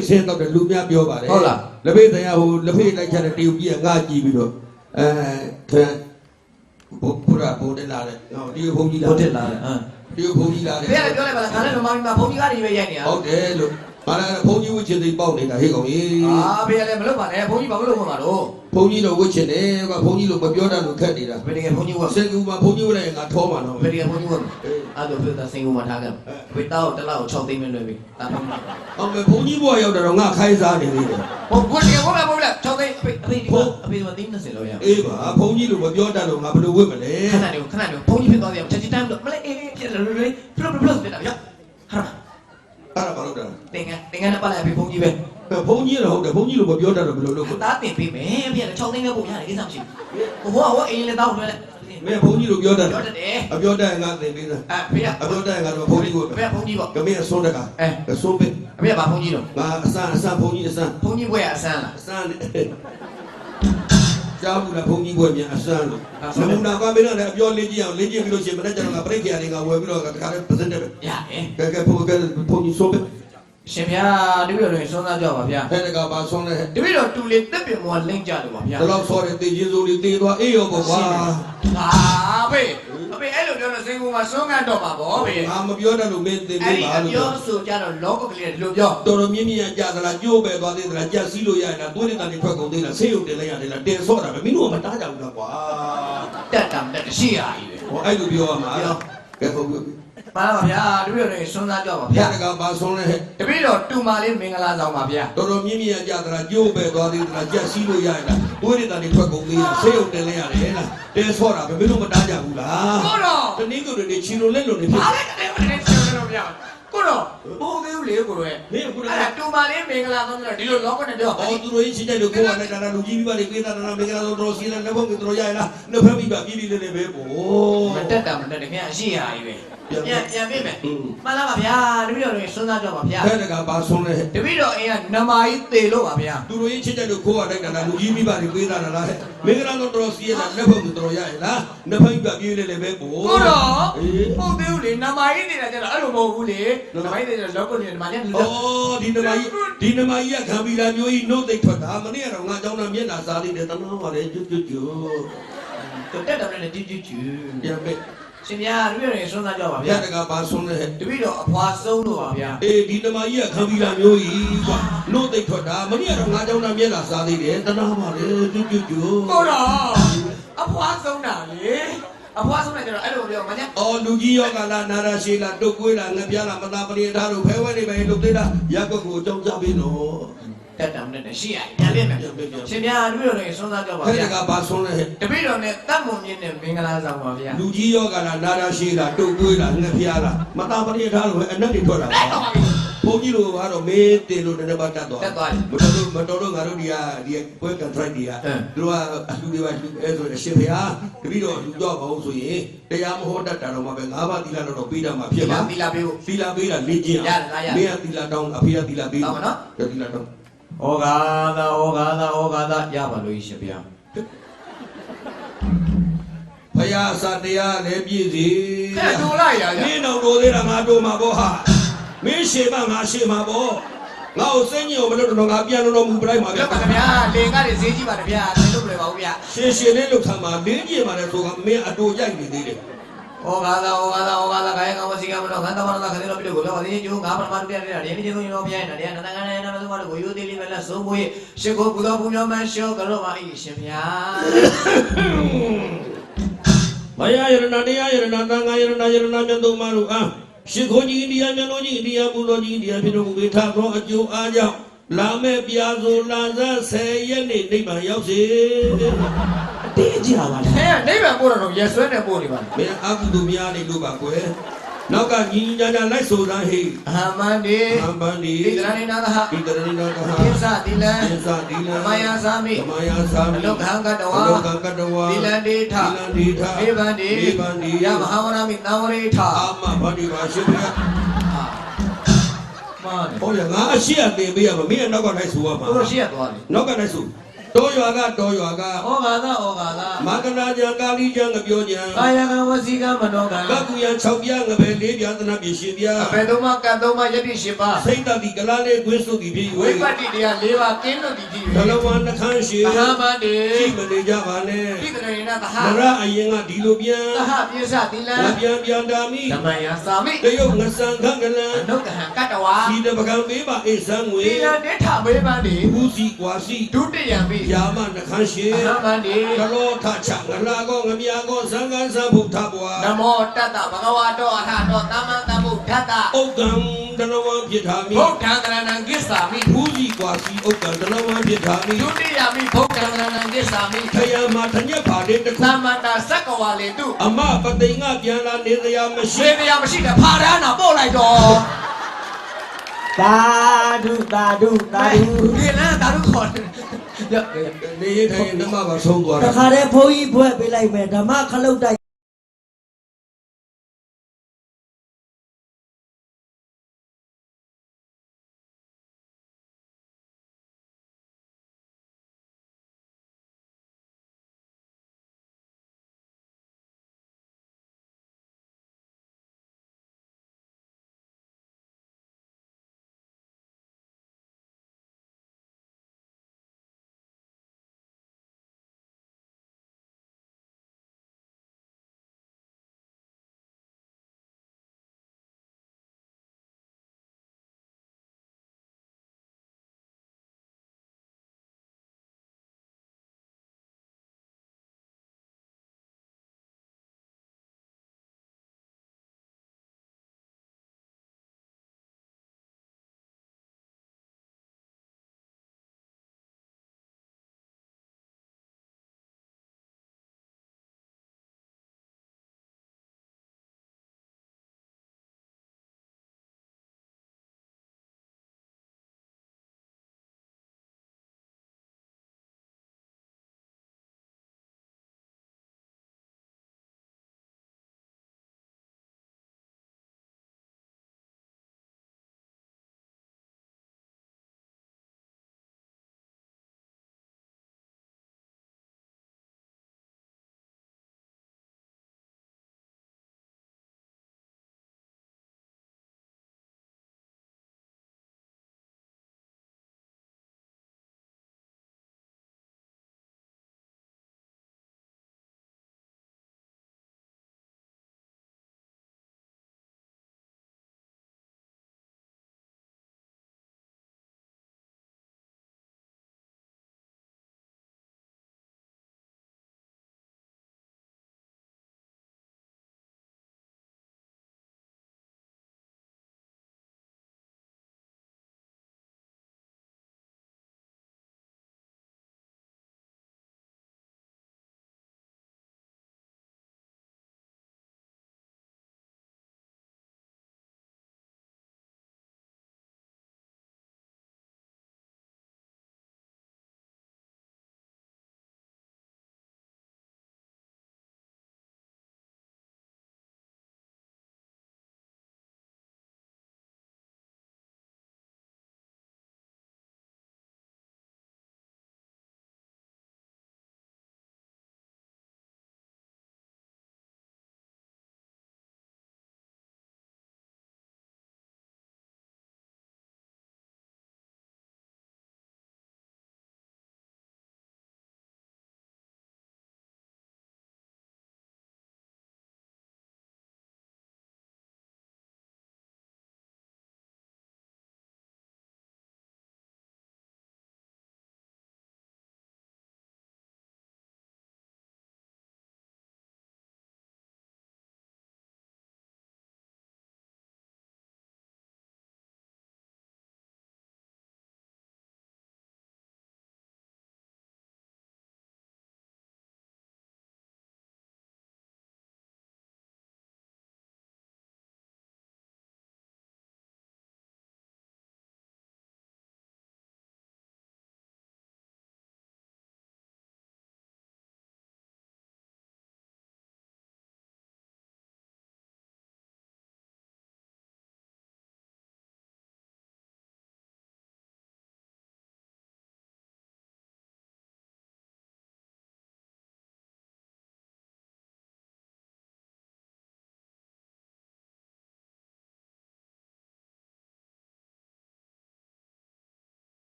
အရှင်းတော့တယ်လူများပြောပါတယ်ဟုတ်လားလက်ဖေးတရားဟိုလက်ဖေးလိုက်ချတဲ့တရုတ်ကြီးကငါကြည့်ပြီးတော့အဲခံဘုဘုရားဘုန်းတက်လာတယ်ဟောတရုတ်ဘုန်းကြီးလာဟုတ်တယ်လားဟမ်တရုတ်ဘုန်းကြီးလာတယ်ဖေကလည်းပြောလိုက်ပါလားခါလည်းမမမဘုံကြီးကားတွေပဲရိုက်နေတာဟုတ်တယ်လို့ ဟာလည်းဘုန်းကြီးဝစ်ချင်သိပေါက်နေတာဟေ့ကောင်ကြီးအာဖေကလည်းမလုပ်ပါနဲ့ဘုံကြီးဘာလို့လုပ်မှာတော့ဘုန်းကြီးတော့ဝစ်ချင်တယ်ကဘုန်းကြီးလို့မပြောတတ်လို့ခက်နေတာဘယ်တကယ်ဘုံကြီးကစင်ကူမှာဘုန်းကြီးဝစ်လိုက်ရင်ငါထောမှာတော့ဘယ်တကယ်ဘုံကြီးကအဲ့လိုပြောတာစင်ကုန်မှာထားခဲ့ဝေတောက်တစ်လောက်6သိန်းပဲလွယ်ပြီတာမန်အောင်မယ်ဘုန်းကြီးဘွားရောက်တော့ငါခိုင်းစားနေသေးတယ်ဘုံဘုံတကယ်ဘုံလားဘုံလား6သိန်းအဖေအဖေဒီကအဖေကသိန်း20လောက်ရအေးပါဘုန်းကြီးလို့မပြောတတ်လို့ငါဘယ်လိုဝစ်မလဲခဏနေခဏနေဘုံကြီးဖြစ်သွားတယ်ချက်ချင်းတမ်းလို့မလဲအေးအေးဖြစ်လို့လေဖလို့ဖလို့ဖြစ်တာဗျာဟာ အဲ့ဒါဘာလို့တာတင်ငန်းတင်ငန်းနဲ့ပတ်လိုက်ပြီဘုံကြီးပဲဘုန်းကြီးတော့ဟုတ်တယ်ဘုန်းကြီးလို့မပြောတတ်တော့ဘယ်လိုလုပ်မလဲတားတင်ပေးမယ်ဖေကလည်း6သိန်းပဲပုံရတယ်ကိစ္စမရှိဘူးဟိုကဟိုအိမ်လည်းတောင်းလွှဲလိုက်မင်းဘုန်းကြီးလို့ပြောတတ်တယ်ပြောတတ်တယ်အပြောတတ်ရင်ငါသင်ပေးတာအဖေကအပြောတတ်ရင်ငါတော့ဘုန်းကြီးကိုဖေကဘုံကြီးပေါ့ကမင်းအဆုံးတကအဲအဆုံးပေးအဖေကဘာဘုံကြီးတော့ငါအစမ်းအစမ်းဘုန်းကြီးအစမ်းဘုံကြီးဘွဲကအဆန်းလားအစမ်းနဲ့ ကြားဘူးလားဘုန်းကြီးဘွယ်မြန်အစမ်းလို့နမူနာကမင်းလည်းအပြောလေးကြည့်အောင်လေးကြည့်ပြီးလို့ရှိရင်မနေ့ကျတော့ငါပြိတ္တရာတွေကဝယ်ပြီးတော့တခါတည်းပစင်တယ်ပဲရတယ်ကဲကဲဘုန်းကဲဘုန်းကြီးဆုံးပေးရှင်ဗျာတပည့်တော်တွေစွမ်းသားကြပါဗျာအဲ့ဒါကပါဆုံးလဲတပည့်တော်တူလေးတက်ပင်မောလင့်ကြလို့ပါဗျာဒီလောက်ဆောတဲ့တေကျေစိုးလေးတေသွားအေးရောပေါ့ကွာဟာဖေ အဖေအဲ့လိုပြောလို့စင်ကူမှာစွမ်းကန်တော့ပါဗောဖေငါမပြောတတ်လို့မင်းသင်အဲ့ပေးဒီပါအလို့ပြောဆိုကြတော့လောကကလေးဒီလိုပြောတော်တော်မြင့်မြင့်ကြသလားကြိုးပဲသွားသေးသလားကြက်စီးလို့ရတာသွေးတွေတန်တွေထွက်ကုန်သေးလားဆေးရုံတင်လိုက်ရတယ်လားတင်ဆော့တာပဲမင်းတို့ကမတားကြဘူးလားကွာတက်တာတက်ရှိရည်ပဲဟောအဲ့လိုပြောရမှာကဲဟုတ်ပြီ ပါလားပါဗျာတပည့်တော်တွေစွမ်းသားကြပါဘုဗျာရားတကပါဆုံးလဲတပည့်တော်တူမာလေးမင်္ဂလာဆောင်ပါဗျာတော်တော်မြင့်မြင့်ကြသလားကြိုးပဲသွားသေးသလားကြက်စီးလို့ရတာသွေးတွေတန်တွေထွက်ကုန်သေးလားဆေးရုံတင်လိုက်ရတယ်လားတင်ဆော့တာပဲမင်းတို့မတားကြဘူးလားကိုတော့တနည်းကိုတွေချီလိုလက်လိုနေဖြစ်ဘာလဲတဲ့မနေချင်လို့ဗျာကိုတော့ဘိုးသေးဦးလေကိုတော့ရဲ့မင်းအခုအဲ့လည်းဒါတူမာလေးမင်္ဂလာဆောင်တော့ဒီလိုလောကနဲ့ပြောအော်သူတို့ချင်းတဲ့လူကိုကလည်းဒါလူကြီးပြီးပါလေပေးတာတော့မင်္ဂလာတော်တော်စီလာလက်ဖို့ကတော်ရရလားလက်ဖက်ပြီးပါပြီးပြီးလေးလေးပဲပို့မတက်တာမတက်တယ်ခင်ဗျအရှိရည်ပဲ ပြန်ပြန်ပြမယ်မှန်လားပါဗျာတပည့်တော်တွေစွမ်းသားကြပါဗျာ ဘယ်တကပါဆုံးလဲ တပည့်တော်အိမ်ကနမကြီးသေလို့ပါဗျာ သူတို့ချင်းချင်းတဲ့လူကိုကလည်းဒါလူကြီးပြီးပါလေပေးတာလားမင်္ဂလာတော်တော်စီလာလက်ဖို့ကတော်ရရလားလက်ဖက်ပြီးပါပြီးလေးလေးပဲပို့ ကိုတော့ အေး ဟုတ်သေးဘူးလေနမကြီးနေတာကျတော့အဲ့လိုမဟုတ်ဘူးလေနမကြီးနေတဲ့လောကနဲ့နမကြီးက အော်ဒီနမကြီးဒီနမကြီးကခံပြီးလာမျိုးကြီးနှုတ်သိပ်ထွက်တာမနေ့ကတော့ငါเจ้าနာမျက်နှာစားသေးတယ်တနာပါလေကျွတ်ကျွတ်ကျွတ် တက်တယ်နဲ့ကြည့်ကြည့်ကြည့် ပြန်ပဲ ရှင်ဗျာတပည့်တော်ရေဆွမ်းသားကြောက်ပါဗျာတကဘာဆုံးလဲတပည့်တော်အဖွာဆုံးလို့ပါဗျာအေးဒီတမကြီးကခံပြီးတာမျိုးကြီးကွာလို့တိတ်ထွက်တာမနေ့ကတော့ငါးကြောင်းသားမျက်လာစားသေးတယ်တနာပါလေကျွတ်ကျွတ်ကျွတ်ဟုတ်တော့အဖွာဆုံးတာလေအဖွားဆုံးတယ်ကျတော့အဲ့လိုပြောမညာအော်လူကြီးယောကလာနာရာရှိလာတုတ်ကွေးလာငပြားလာမသာပရိဒါတို့ဖဲဝဲနေမယ်လို့သိတာရပ်ကွက်ကိုအကြောင်းကြပေးတော့ တက်တယ်နဲ့ရှိရပြန်ပြမယ်ရှင်ဗျာတပည့်တော်တွေစွမ်းသားကြပါဖဲဗျာတကပါဆုံးလဲတပည့်တော်နဲ့တတ်မွန်မြင့်နဲ့မင်္ဂလာဆောင်ပါဗျာလူကြီးယောကလာနာရာရှိလာတုတ်ကွေးလာငပြားလာမသာပရိဒါတို့ပဲအနက်တွေထွက်လာလိုက်တော့ပါပြီဘုန်းကြီးတို့ကတော့မေးတင်လို့တနေ့ပါတတ်သွားတက်သွားပြီမတော်လို့မတော်လို့ငါတို့ဒီကဒီပွဲကန်ထရိုက်ဒီကအင်းတို့ကအလူတွေပါလူအဲဆိုအရှင်ဘုရားတပည့်တော်လူတော့ပါအောင်ဆိုရင်တရားမဟောတတ်တာတော့မှပဲငါးပါးသီလတော့ပေးတာမှဖြစ်ပါသီလပေးဖို့သီလပေးတာလေ့ကျင့်ရတယ်လားရတယ်မင်းကသီလတောင်းအဖေကသီလပေးတောင်းပါနော်သီလတောင်း ဩဃာသာဩဃာသာဩဃာသာရပါလို့ရှင်ဗျာဘုရားစတရားလည်းပြည့်စီကဲဒူလိုက်ရရမင်းတော့တို့သေးတာငါတို့မှာပေါ့ဟာမင်းရှေမငါရှေမှာပေါ့ငါ့ကိုစိတ်ညစ်ကိုမလို့တော့ငါပြန်လို့တော့မူပလိုက်မှာလောက်ပါဗျာလင်ကားတွေဈေးကြီးပါတယ်ဗျာသိလို့မလဲပါဘူးဗျာရှေရှေလေးလောက်ထမ်းမှာလင်းကြည့်ပါတယ်ဆိုကမင်းအတူရိုက်နေသေးတယ် ဩဃာသာဩဃာသာဩဃာသာခိုင်ကောင်ဝစီကမတော်ခန္ဓာမတော်ခန္ဓာတော်ပြလို့ကိုပြောပါသေးကျိုးငါပရမတုတည်းရတဲ့ဒီနေ့ဆုံးရောပြိုင်တယ်တရားနန္ဒကနဲ့နမသုမတို့ကိုယူသေးလေးပဲလက်ဆုံးပွေးရှ िख ိုဘုသောဘုမျောမရှောကရောပါဤရှင်ဗျာမယယရဏတရားယရဏသံဃာယရဏယရဏမြတ်သုံးပါးတို့အားရှိခိုးကြီးအိန္ဒိယမြတ်လို့ကြီးအိန္ဒိယဘုလိုကြီးအိန္ဒိယဖြစ်တော်မူပြီးထသောအကျိုးအားကြောင့်လာမဲ့ပြာဆိုလာဇတ်10ရက်နေ့နိဗ္ဗာန်ရောက်စေတေး ကြည့်ပါလားဟဲ့နိဗ္ဗာန်ပို့တော့ရက်ဆွဲနေပို့နေပါလားမင်းအကုသိုလ်များနေလို့ပါကွယ်နောက်ကညီညီညာညာလိုက်ဆိုသားဟိအဟမန္တိအမ္ပန္ဒီဣဒရဏိနာသဟဣတရဏိနာကဟကိသတိလံသစ္စာတိလမယသာမိသမယသာမိအလုခံကတဝါအလောကကတဝါသီလံတေထသီလံဒေထဧဗန္တိဧဗန္တိယမဟာဝရမိသံဝရိထအာမဗတိပါရှိဗျာမာနေဟောရငါအရှိအတင်ပေးရမှာမင်းကနောက်ကလိုက်ဆိုရမှာတို့ရှိရသွားလေနောက်ကလိုက်ဆို တောရွာကတောရွာကဩဃာသဩဃာသမကနာညာကာလီကျန်ငပြောညာကာယကံဝစီကံမနောကံကကူယံ6ပြငပဲ4ပြသနာပြရှင်ပြအပေသုံးပါးကံသုံးပါးယတိရှိပါစိတ်တတိကလာလေးကွင်းစုတိဖြစ်ဝိ၍ပတ္တိတရား၄ပါးကင်းလို့ဒီကြည့်ဘလဝနှခမ်းရှိသဟမန္တေရှိမနေကြပါနဲ့ပိတရေနသဟမရအရင်ကဒီလိုပြန်သဟပိစသီလံငါပြန်ပြန်တာမိဓမ္မယသာမိတရုတ်ငဆန်ခန့်ကလန်အနုတဟံကတ္တဝါစီတပကံပေးပါအိဆန်းငွေသီလံနိဋ္ဌမေပန္တိဘူးစီကွာစီဒုတိယံပိယာမနှခမ်းရှိသဟမန္တေကလောထချငလာကောငမြာကောဇံကန်းဇံဘုထဘွာနမောတတ္တဘဂဝါတောအထတောသမ္မာသမ္ဗုဒ္ဓတ္တဥက္ကံတလဝံဖြစ်တာမိဗုဒ္ဓံကရဏံကိစ္ဆာမိဘူးစီကွာစီဥက္ကံတလဝံဖြစ်တာမိဒုတိယမိဗုဒ္ဓံကရဏံကိစ္ဆာမိထယမှာတညက်ပါလေးတစ်ခုသမ္မန္တာသက္ကဝါလေတုအမပသိင်္ဂပြန်လာနေစရာမရှိရှင်တရားမရှိတဲ့ဖာရဟနာပို့လိုက်တော့သာဓုသာဓုသာဓုဒီလမ်းတာတို့ခေါ်တယ်ရရ နေရထိုင်ရင်ဓမ္မပါဆုံးသွားတတာ ခါတည်းဘုန်းကြီးဘွဲ့ပေးလိုက်မယ်ဓမ္မခလုတ်တိုက်